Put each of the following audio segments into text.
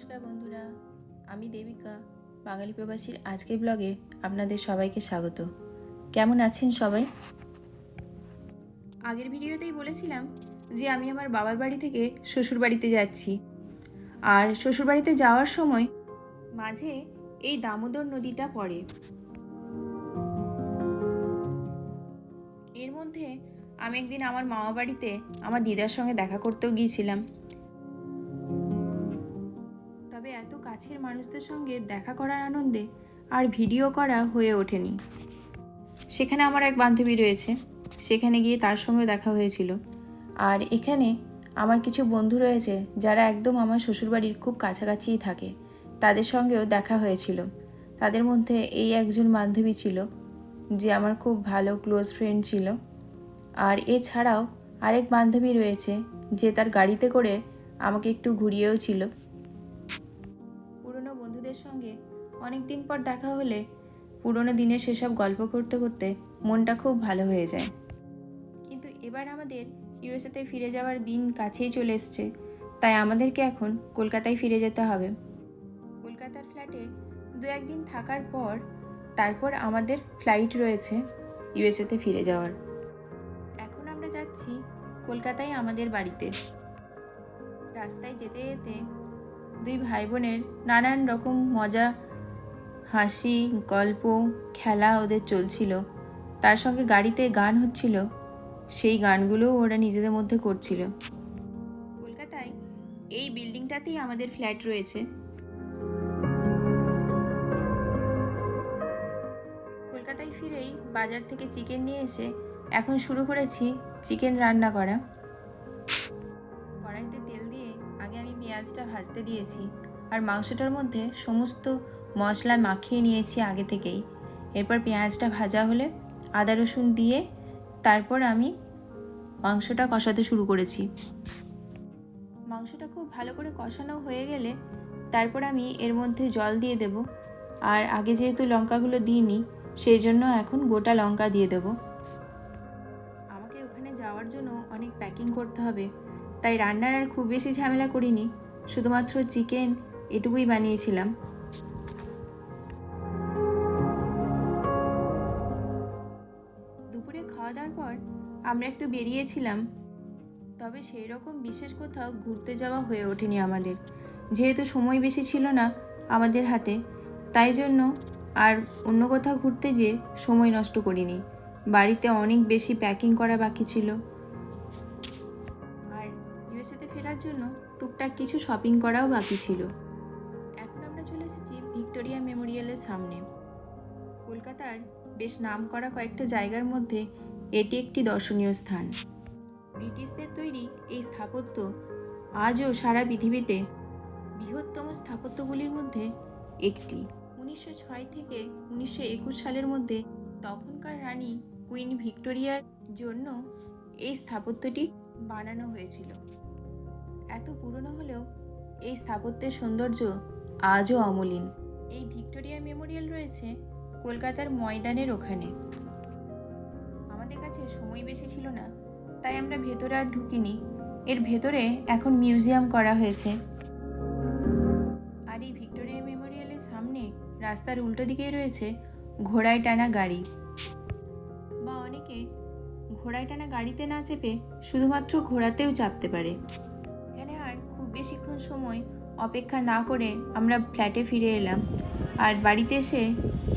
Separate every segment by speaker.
Speaker 1: নমস্কার বন্ধুরা, আমি দেবিকা, বাঙালি প্রবাসীর আজকের ব্লগে আপনাদের সবাইকে স্বাগত। কেমন আছেন সবাই? আগের ভিডিওতেই বলেছিলাম যে আমি আমার বাবার বাড়ি থেকে শ্বশুর বাড়িতে যাচ্ছি। আর শ্বশুর বাড়িতে যাওয়ার সময় মাঝে এই দামোদর নদীটা পড়ে। এর মধ্যে আমি একদিন আমার মামা বাড়িতে আমার দিদার সঙ্গে দেখা করতেও গিয়েছিলাম। তবে এত কাছের মানুষদের সঙ্গে দেখা করার আনন্দে আর ভিডিও করা হয়ে ওঠেনি। সেখানে আমার এক বান্ধবী রয়েছে। সেখানে গিয়ে তার সঙ্গে দেখা হয়েছিল। আর এখানে আমার কিছু বন্ধু রয়েছে যারা একদম আমার শ্বশুরবাড়ির খুব কাছাকাছিই থাকে। তাদের সঙ্গেও দেখা হয়েছিল। তাদের মধ্যে এই একজন বান্ধবী ছিল যে আমার খুব ভালো ক্লোজ ফ্রেন্ড ছিল। আর এছাড়াও আরেক বান্ধবী রয়েছে যে তার গাড়িতে করে আমাকে একটু ঘুরিয়েও ছিল। বন্ধুদের সঙ্গে অনেক দিন পর দেখা হলে পুরনো দিনের সেসব গল্প করতে করতে মনটা খুব ভালো হয়ে যায়। কিন্তু এবার আমাদের ইউএসএতে ফিরে যাওয়ার দিন কাছেই চলে এসছে, তাই আমাদেরকে এখন কলকাতায় ফিরে যেতে হবে। কলকাতার ফ্ল্যাটে দু একদিন থাকার পর তারপর আমাদের ফ্লাইট রয়েছে ইউএসএতে ফিরে যাওয়ার। এখন আমরা যাচ্ছি কলকাতায় আমাদের বাড়িতে। রাস্তায় যেতে যেতে দুই ভাই বোনের নানান রকম মজা, হাসি, গল্প, খেলা ওদের চলছিল। তার সঙ্গে গাড়িতে গান হচ্ছিল। সেই গানগুলোও ওরা নিজেদের মধ্যে করছিল। কলকাতায় এই বিল্ডিংটাতেই আমাদের ফ্ল্যাট রয়েছে। কলকাতায় ফিরেই বাজার থেকে চিকেন নিয়ে এসে এখন শুরু করেছি চিকেন রান্না করা। পেঁয়াজটা ভাজতে দিয়েছি আর মাংসটার মধ্যে সমস্ত মশলা মাখিয়ে নিয়েছি আগে থেকেই। এরপর পেঁয়াজটা ভাজা হলে আদা রসুন দিয়ে তারপর আমি মাংসটা কষাতে শুরু করেছি। মাংসটা খুব ভালো করে কষানো হয়ে গেলে তারপর আমি এর মধ্যে জল দিয়ে দেব। আর আগে যেহেতু লঙ্কাগুলো দিইনি, সেই জন্য এখন গোটা লঙ্কা দিয়ে দেব। আমাকে ওখানে যাওয়ার জন্য অনেক প্যাকিং করতে হবে, তাই রান্নার আর খুব বেশি ঝামেলা করিনি। শুধুমাত্র চিকেন এটুকুই বানিয়েছিলাম। দুপুরে খাওয়া দাওয়ার পর আমরা একটু বেরিয়েছিলাম, তবে সেই রকম বিশেষ কোথাও ঘুরতে যাওয়া হয়ে ওঠেনি আমাদের। যেহেতু সময় বেশি ছিল না আমাদের হাতে, তাই জন্য আর অন্য কোথাও ঘুরতে যেয়ে সময় নষ্ট করিনি। বাড়িতে অনেক বেশি প্যাকিং করা বাকি ছিল। ইউএসএতে ফেরার জন্য টুকটাক কিছু শপিং করাও বাকি ছিল। এখন আমরা চলে এসেছি ভিক্টোরিয়া মেমোরিয়ালের সামনে। কলকাতার বেশ নাম করা কয়েকটা জায়গার মধ্যে এটি একটি দর্শনীয় স্থান। ব্রিটিশদের তৈরি এই স্থাপত্য আজও সারা পৃথিবীতে বৃহত্তম স্থাপত্যগুলির মধ্যে একটি। উনিশশো ছয় থেকে উনিশশো একুশ সালের মধ্যে তখনকার রানী কুইন ভিক্টোরিয়ার জন্য এই স্থাপত্যটি বানানো হয়েছিল। এত পুরনো হলেও এই স্থাপত্যের সৌন্দর্য আজও অমলিন। এই ভিক্টোরিয়া মেমোরিয়াল রয়েছে কলকাতার ময়দানের ওখানে। আমাদের কাছে সময় বেশি ছিল না, তাই আমরা ভেতরে আর ঢুকিনি। এর ভেতরে এখন মিউজিয়াম করা হয়েছে। আর এই ভিক্টোরিয়া মেমোরিয়ালের সামনে রাস্তার উল্টো দিকেই রয়েছে ঘোড়ায় টানা গাড়ি। বা অনেকে ঘোড়ায় টানা গাড়িতে না চেপে শুধুমাত্র ঘোড়াতেও চাপতে পারে। বেশিক্ষণ সময় অপেক্ষা না করে আমরা ফ্ল্যাটে ফিরে এলাম। আর বাড়িতে এসে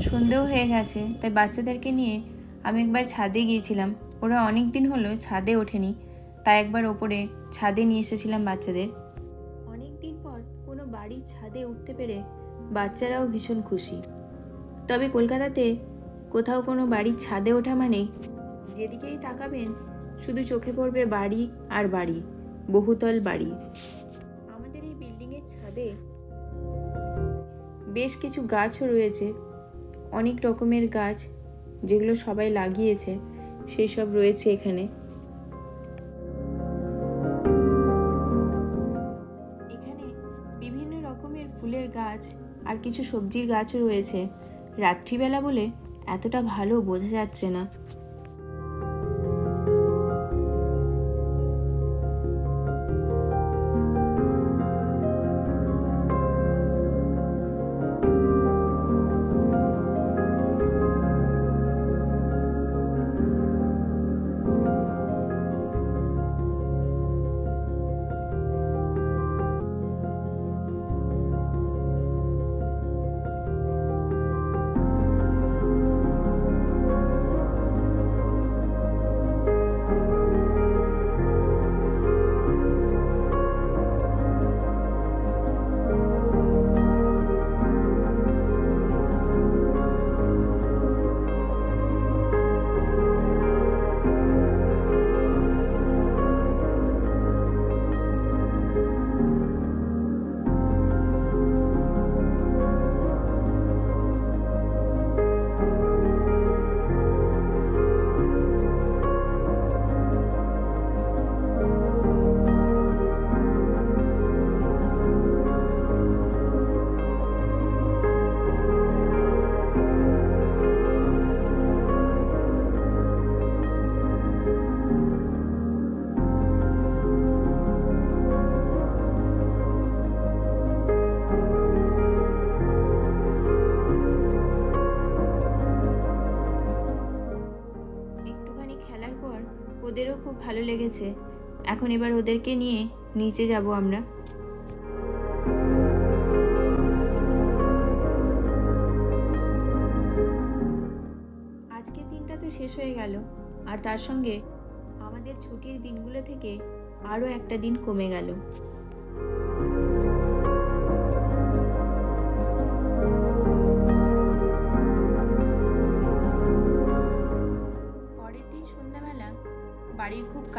Speaker 1: সন্ধেও হয়ে গেছে, তাই বাচ্চাদেরকে নিয়ে আমি একবার ছাদে গিয়েছিলাম। ওরা অনেক দিন হলো ছাদে ওঠেনি, তাই একবার ওপরে ছাদে নিয়ে এসেছিলাম বাচ্চাদের। অনেক দিন পর কোনো বাড়ির ছাদে উঠতে পেরে বাচ্চারাও ভীষণ খুশি। তবে কলকাতাতে কোথাও কোনো বাড়ির ছাদে ওঠা মানে যেদিকেই তাকাবেন, শুধু চোখে পড়বে বাড়ি আর বাড়ি, বহুতল বাড়ি। ছাদে বেশ কিছু গাছও রয়েছে। অনেক রকমের গাছ যেগুলো সবাই লাগিয়েছে সেই সব রয়েছে এখানে। এখানে বিভিন্ন রকমের ফুলের গাছ আর কিছু সবজির গাছও রয়েছে। রাত্রিবেলা বলে এতটা ভালো বোঝা যাচ্ছে না। খুব ভালো লেগেছে। এখন এবার ওদেরকে নিয়ে নিচে যাব আমরা। আজকের দিনটা তো শেষ হয়ে গেল। আর তার সঙ্গে আমাদের ছুটির দিনগুলো থেকে আরও একটা দিন কমে গেল।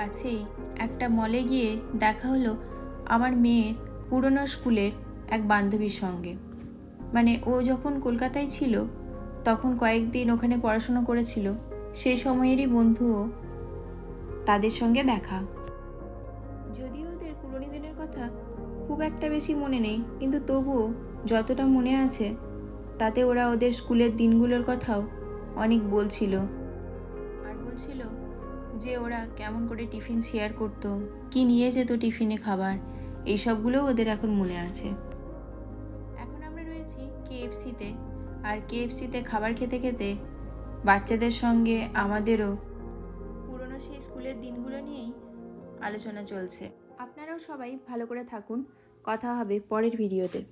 Speaker 1: কাছেই একটা মলে গিয়ে দেখা হলো আমার মেয়ের পুরনো স্কুলের এক বান্ধবীর সঙ্গে। মানে ও যখন কলকাতায় ছিল, তখন কয়েকদিন ওখানে পড়াশুনো করেছিল সেই সময়েরই বন্ধুও তাদের সঙ্গে দেখা। যদিও ওদের পুরনো দিনের কথা খুব একটা বেশি মনে নেই, কিন্তু তবুও যতটা মনে আছে, তাতে ওরা ওদের স্কুলের দিনগুলোর কথাও অনেক বলছিল বলছিল। যে ওরা কেমন করে টিফিন শেয়ার করতো, কি নিয়ে যেত টিফিনে খাবার এইসবগুলোও ওদের এখন মনে আছে। এখন আমরা রয়েছি কেএফসিতে। আর কেএফসিতে খাবার খেতে খেতে বাচ্চাদের সঙ্গে আমাদেরও পুরনো সেই স্কুলের দিনগুলো নিয়েই আলোচনা চলছে। আপনারাও সবাই ভালো করে থাকুন। কথা হবে পরের ভিডিওতে।